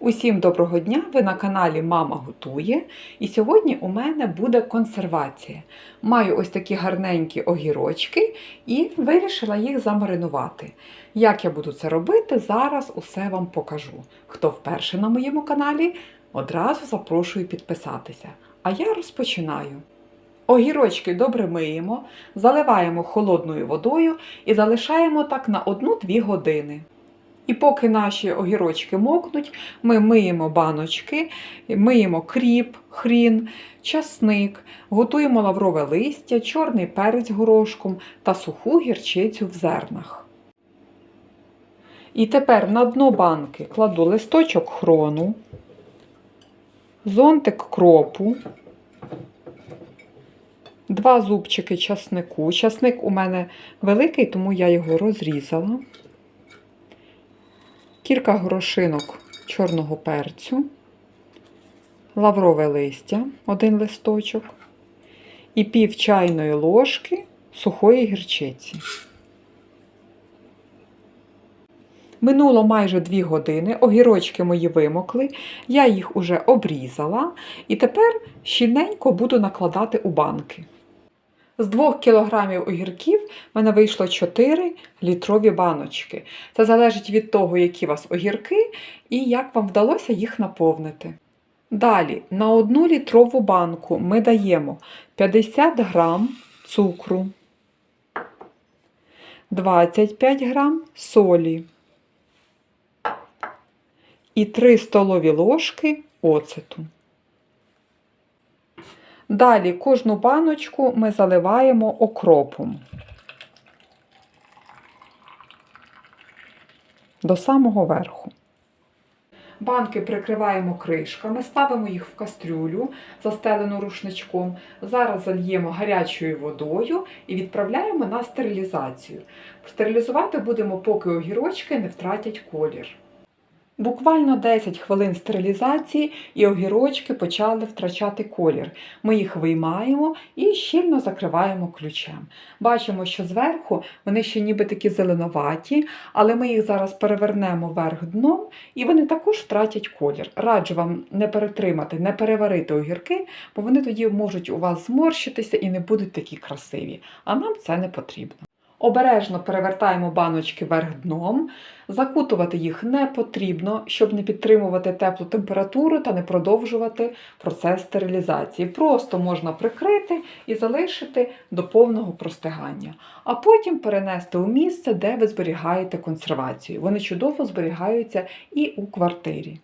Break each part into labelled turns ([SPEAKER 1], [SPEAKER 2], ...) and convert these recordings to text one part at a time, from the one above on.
[SPEAKER 1] Усім доброго дня! Ви на каналі Мама готує. І сьогодні у мене буде консервація. Маю ось такі гарненькі огірочки і вирішила їх замаринувати. Як я буду це робити, зараз усе вам покажу. Хто вперше на моєму каналі, одразу запрошую підписатися. А я розпочинаю. Огірочки добре миємо, заливаємо холодною водою і залишаємо так на 1-2 години. І поки наші огірочки мокнуть, ми миємо баночки, миємо кріп, хрін, часник, готуємо лаврове листя, чорний перець горошком та суху гірчицю в зернах. І тепер на дно банки кладу листочок хрону, зонтик кропу, два зубчики часнику. Часник у мене великий, тому я його розрізала кілька горошинок чорного перцю, лаврове листя, один листочок, і пів чайної ложки сухої гірчиці. Минуло майже 2 години, огірочки мої вимокли, я їх уже обрізала і тепер щільненько буду накладати у банки. З 2 кг огірків в мене вийшло 4 літрові баночки. Це залежить від того, які у вас огірки і як вам вдалося їх наповнити. Далі на 1 літрову банку ми даємо 50 г цукру, 25 г солі і 3 столові ложки оцету. Далі кожну баночку ми заливаємо окропом до самого верху. Банки прикриваємо кришками, ставимо їх в кастрюлю, застелену рушничком. Зараз зальємо гарячою водою і відправляємо на стерилізацію. Стерилізувати будемо, поки огірочки не втратять колір. Буквально 10 хвилин стерилізації і огірочки почали втрачати колір. Ми їх виймаємо і щільно закриваємо ключем. Бачимо, що зверху вони ще ніби такі зеленоваті, але ми їх зараз перевернемо вверх дном і вони також втратять колір. Раджу вам не перетримати, не переварити огірки, бо вони тоді можуть у вас зморщитися і не будуть такі красиві. А нам це не потрібно. Обережно перевертаємо баночки вверх дном. Закутувати їх не потрібно, щоб не підтримувати теплу температуру та не продовжувати процес стерилізації. Просто можна прикрити і залишити до повного простигання, а потім перенести у місце, де ви зберігаєте консервацію. Вони чудово зберігаються і у квартирі.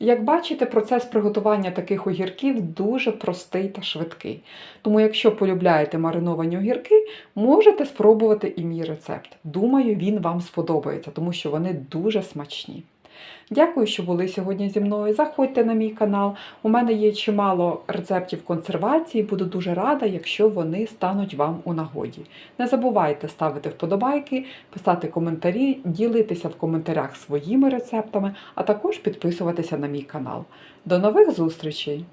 [SPEAKER 1] Як бачите, процес приготування таких огірків дуже простий та швидкий. Тому, якщо полюбляєте мариновані огірки, можете спробувати і мій рецепт. Думаю, він вам сподобається, тому що вони дуже смачні. Дякую, що були сьогодні зі мною. Заходьте на мій канал. У мене є чимало рецептів консервації. Буду дуже рада, якщо вони стануть вам у нагоді. Не забувайте ставити вподобайки, писати коментарі, ділитися в коментарях своїми рецептами, а також підписуватися на мій канал. До нових зустрічей!